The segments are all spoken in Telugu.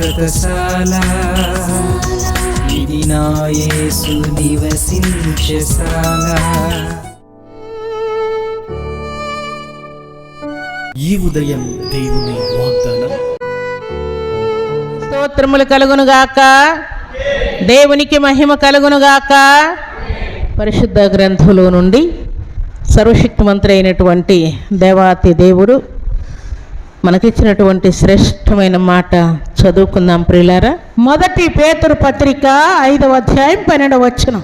శాశ్వతశాల ఇది నా యేసు నివసించశాల ఈ ఉదయం దేవుని వాగ్దానం. స్తోత్రములు కలుగునుగాక. దేవునికి మహిమ కలుగునుగాక. పరిశుద్ధ గ్రంథంలో నుండి సర్వశక్తిమంతుడు అయినటువంటి దేవాతి దేవుడు మనకిచ్చినటువంటి శ్రేష్టమైన మాట చదువుకుందాం ప్రియులారా. మొదటి పేతురు పత్రిక ఐదవ అధ్యాయం పన్నెండవ వచనం.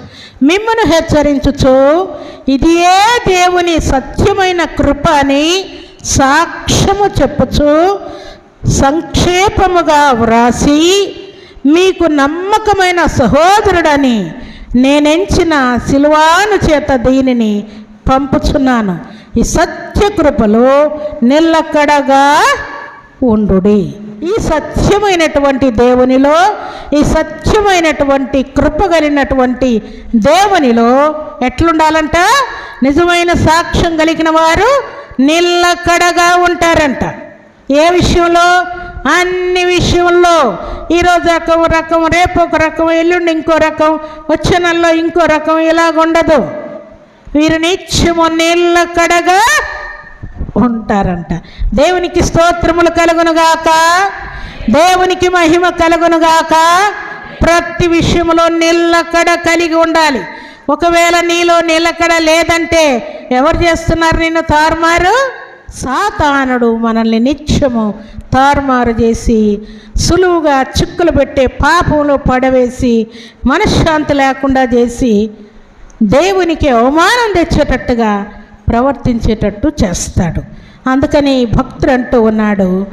మిమ్మను హెచ్చరించుచు ఇది ఏ దేవుని సత్యమైన కృప అని సాక్ష్యము చెప్పుచు సంక్షేపముగా వ్రాసి మీకు నమ్మకమైన సహోదరుడని నేనెంచిన సిల్వాను చేత దీనిని పంపుచున్నాను. ఈ సత్యకృపలో నిల్లక్కడగా ఉండుడి. ఈ సత్యమైనటువంటి దేవునిలో ఈ సత్యమైనటువంటి కృప కలిగినటువంటి దేవునిలో ఎట్లుండాలంట? నిజమైన సాక్ష్యం కలిగిన వారు నిల్లకడగా ఉంటారంట. ఏ విషయంలో? అన్ని విషయంలో. ఈరోజు ఒక రకం రేపు ఒక రకం ఎల్లుండి ఇంకో రకం వచ్చే నెలలో ఇంకో రకం ఇలాగుండదు. వీరు నిత్యము నీళ్ళ కడగా ఉంటారంట. దేవునికి స్తోత్రములు కలుగునుగాక. దేవునికి మహిమ కలుగునుగాక. ప్రతి విషయంలో నిల్లకడ కలిగి ఉండాలి. ఒకవేళ నీలో నిలకడ లేదంటే ఎవరు చేస్తున్నారు నిన్ను? తారుమారు? సాతానుడు మనల్ని నిత్యము తారుమారు చేసి సులువుగా చిక్కులు పెట్టే పాపంలో పడవేసి మనశ్శాంతి లేకుండా చేసి దేవునికి అవమానం తెచ్చేటట్టుగా ప్రవర్తించేటట్టు చేస్తాడు. అందుకని భక్తుడు అంటూ ఉన్నాడు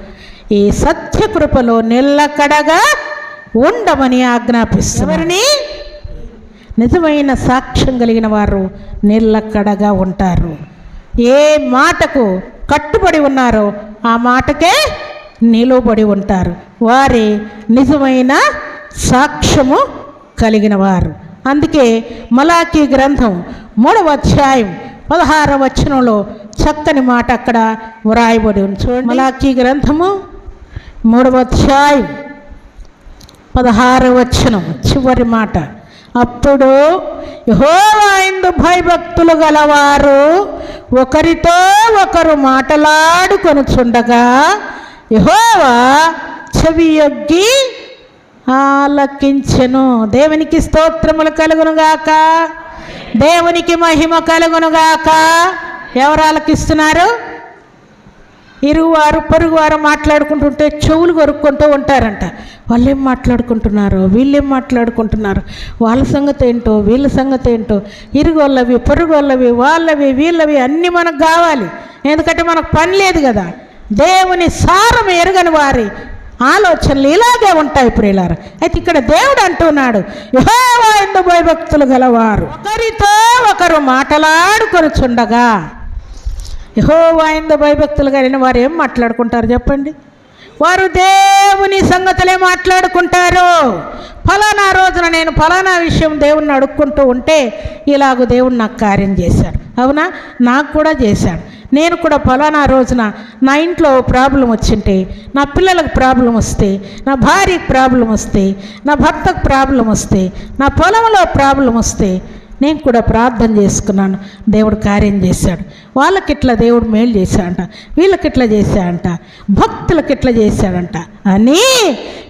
ఈ సత్యకృపలో నిల్లకడగా ఉండమని ఆజ్ఞాపిస్తున్నారని నిజమైన సాక్ష్యం కలిగిన వారు నిల్లకడగా ఉంటారు. ఏ మాటకు కట్టుబడి ఉన్నారో ఆ మాటకే నిలువబడి ఉంటారు. వారే నిజమైన సాక్ష్యము కలిగిన వారు. అందుకే మలాకీ గ్రంథం మూడవ అధ్యాయం పదహార వచనంలో చక్కని మాట అక్కడ వ్రాయబడి ఉంది. చూడండి. మలాకీ గ్రంథము మూడవ అధ్యాయం పదహార వచనం చివరి మాట. అప్పుడు యహోవాయందు భయభక్తులు గలవారు ఒకరితో ఒకరు మాటలాడుకొనుచుండగా యహోవా చెవి యొగ్గి ఆలకించెను. దేవునికి స్తోత్రములు కలుగునుగాక. దేవునికి మహిమ కలుగునుగాక. ఎవరు ఆలకిస్తున్నారు ఇరువారు పొరుగువారు మాట్లాడుకుంటుంటే చెవులు కొరుక్కుంటూ ఉంటారంట. వాళ్ళేం మాట్లాడుకుంటున్నారు? వీళ్ళేం మాట్లాడుకుంటున్నారు? వాళ్ళ సంగతి ఏంటో వీళ్ళ సంగతి ఏంటో? ఇరుగు వాళ్ళవి వాళ్ళవి వాళ్ళవి వీళ్ళవి అన్నీ మనకు కావాలి. ఎందుకంటే మనకు పని లేదు కదా. దేవుని సారం ఎరగని వారి ఆలోచనలు ఇలాగే ఉంటాయి ప్రియులారు. అయితే ఇక్కడ దేవుడు అంటున్నాడు యెహోవా ఎందు భయభక్తులు గలవారు. ఒకరితో ఒకరు మాటలాడుకొనుచుండగా యహోవాయింద భయభక్తులు కలిగిన వారు ఏం మాట్లాడుకుంటారు చెప్పండి? వారు దేవుని సంగతులే మాట్లాడుకుంటారు. ఫలానా రోజున నేను ఫలానా విషయం దేవుణ్ణి అడుక్కుంటూ ఉంటే ఇలాగ దేవుడు నాకు కార్యం చేశాడు. అవునా? నాకు కూడా చేశాడు. నేను కూడా ఫలానా రోజున నా ఇంట్లో ప్రాబ్లం వచ్చింటే నా పిల్లలకు ప్రాబ్లం వస్తే నా భార్యకు ప్రాబ్లం వస్తే నా భర్తకు ప్రాబ్లం వస్తే నా పొలంలో ప్రాబ్లం వస్తే నేను కూడా ప్రార్థన చేసుకున్నాను. దేవుడు కార్యం చేశాడు. వాళ్ళకి ఇట్లా దేవుడు మేలు చేశాడంట. వీళ్ళకి ఇట్లా చేశాడంట. భక్తులకు ఇట్లా చేశాడంట. అని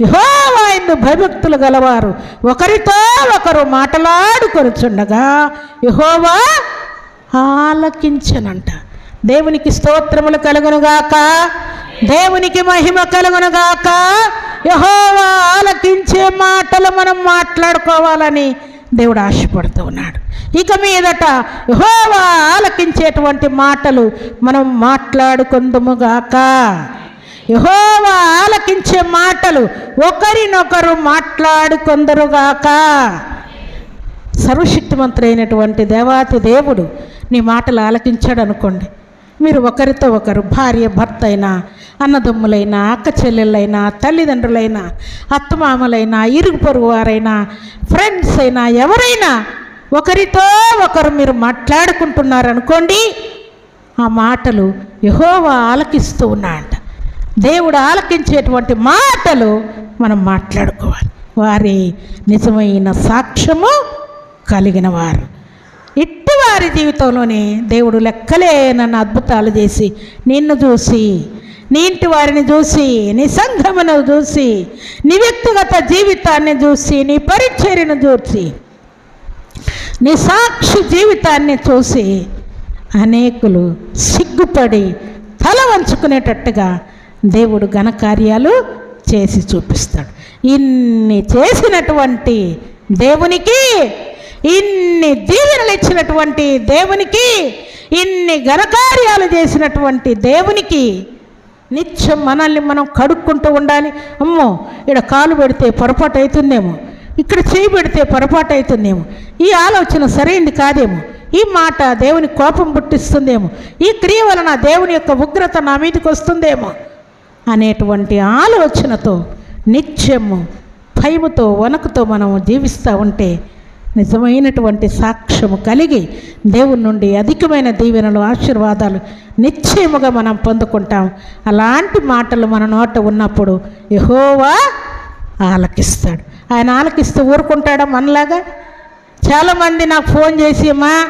యహోవాయిందు భయభక్తులు గలవారు ఒకరితో ఒకరు మాటలాడుకొనుచుండగా యహోవా ఆలకించనంట. దేవునికి స్తోత్రములు కలుగునుగాక. దేవునికి మహిమ కలుగునుగాక. యహోవా ఆలకించే మాటలు మనం మాట్లాడుకోవాలని దేవుడు ఆశపడుతూ ఉన్నాడు. ఇక మీదట యహోవా ఆలకించేటువంటి మాటలు మనం మాట్లాడుకుందుముగాక. యహోవా ఆలకించే మాటలు ఒకరినొకరు మాట్లాడుకొందరుగాక. సర్వశక్తిమంతుడైనటువంటి దేవాతి దేవుడు నీ మాటలు ఆలకించాడు అనుకోండి మీరు ఒకరితో ఒకరు భార్య భర్త అయినా అన్నదమ్ములైనా అక్క చెల్లెళ్ళైనా తల్లిదండ్రులైనా అత్తమామలైనా ఇరుగు పొరుగు వారైనా ఫ్రెండ్స్ అయినా ఎవరైనా ఒకరితో ఒకరు మీరు మాట్లాడుకుంటున్నారనుకోండి ఆ మాటలు యహోవా ఆలకిస్తూ ఉన్నాయంట దేవుడు ఆలకించేటువంటి మాటలు మనం మాట్లాడుకోవాలి. వారి నిజమైన సాక్ష్యము కలిగిన వారు. వారి జీవితంలోనే దేవుడు లెక్కలేనన్న అద్భుతాలు చేసి నిన్ను చూసి నీ ఇంటి వారిని చూసి నీ సంఘమును చూసి నీ వ్యక్తిగత జీవితాన్ని చూసి నీ పరిచర్యను చూసి నీ సాక్షి జీవితాన్ని చూసి అనేకులు సిగ్గుపడి తల వంచుకునేటట్టుగా దేవుడు ఘనకార్యాలు చేసి చూపిస్తాడు. ఇన్ని చేసినటువంటి దేవునికి ఇన్ని దీవెనలు ఇచ్చినటువంటి దేవునికి ఇన్ని ఘనకార్యాలు చేసినటువంటి దేవునికి నిత్యం మనల్ని మనం కడుక్కుంటూ ఉండాలి. అమ్మో ఇక్కడ కాలు పెడితే పొరపాటు అవుతుందేమో ఇక్కడ చేయి పెడితే పొరపాటు అవుతుందేమో ఈ ఆలోచన సరైంది కాదేమో ఈ మాట దేవుని కోపం పుట్టిస్తుందేమో ఈ క్రియ వలన దేవుని యొక్క ఉగ్రత నా మీదకి వస్తుందేమో అనేటువంటి ఆలోచనతో నిత్యము భయముతో వనకుతో మనము జీవిస్తూ ఉంటే నిజమైనటువంటి సాక్ష్యము కలిగి దేవుని నుండి అధికమైన దీవెనలు ఆశీర్వాదాలు నిశ్చయముగా మనం పొందుకుంటాం. అలాంటి మాటలు మన నోట ఉన్నప్పుడు యహోవా ఆలకిస్తాడు. ఆయన ఆలకిస్తూ ఊరుకుంటాడా మనలాగా? చాలామంది నాకు ఫోన్ చేసి అమ్మా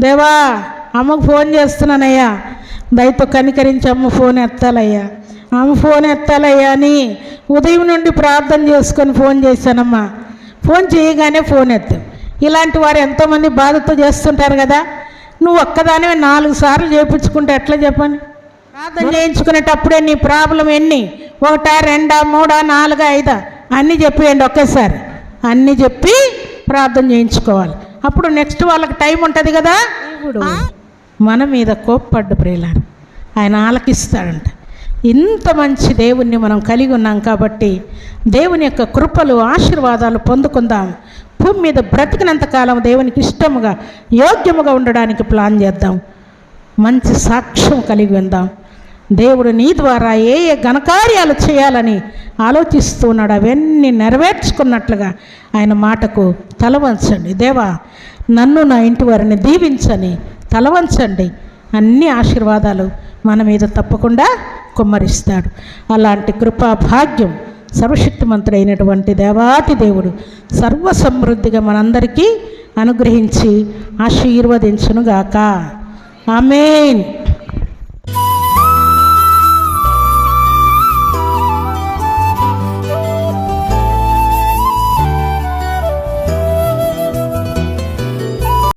దేవా అమ్మకు ఫోన్ చేస్తున్నానయ్యా. దయతో కనికరించి అమ్మ ఫోన్ ఎత్తాలయ్యా. అమ్మ ఫోన్ ఎత్తాలయ్యా అని ఉదయం నుండి ప్రార్థన చేసుకొని ఫోన్ చేశానమ్మా. ఫోన్ చేయగానే ఫోన్ ఎత్తాం. ఇలాంటి వారు ఎంతోమంది బాధతో చేస్తుంటారు కదా. నువ్వు ఒక్కదానివే నాలుగు సార్లు చేయించుకుంటే ఎట్లా చెప్పండి? ప్రార్థన చేయించుకునేటప్పుడే నీ ప్రాబ్లం ఎన్ని? ఒకటా రెండా మూడా నాలుగా ఐదా? అన్నీ చెప్పేయండి ఒకేసారి. అన్నీ చెప్పి ప్రార్థన చేయించుకోవాలి. అప్పుడు నెక్స్ట్ వాళ్ళకి టైం ఉంటుంది కదా. మన మీద కోప్పడ్డు ప్రియులారు ఆయన ఆలకిస్తాడంట. ఇంత మంచి దేవుణ్ణి మనం కలిగి ఉన్నాం కాబట్టి దేవుని యొక్క కృపలు ఆశీర్వాదాలు పొందుకుందాం. భూమి మీద బ్రతికినంత కాలం దేవునికి ఇష్టముగా యోగ్యముగా ఉండడానికి ప్లాన్ చేద్దాం. మంచి సాక్ష్యం కలిగి ఉందాం. దేవుడు నీ ద్వారా ఏ ఏ ఘనకార్యాలు చేయాలని ఆలోచిస్తూ ఉన్నాడు. అవన్నీ నెరవేర్చుకున్నట్లుగా ఆయన మాటకు తలవంచండి దేవా నన్ను నా ఇంటి వారిని దీవించని తలవంచండి అన్ని ఆశీర్వాదాలు మన మీద తప్పకుండా కుమ్మరిస్తాడు. అలాంటి కృపా భాగ్యం సర్వశక్తిమంతుడైనటువంటి దేవాతి దేవుడు సర్వ సమృద్ధిగా మనందరికీ అనుగ్రహించి ఆశీర్వదించునుగాక. ఆమెన్.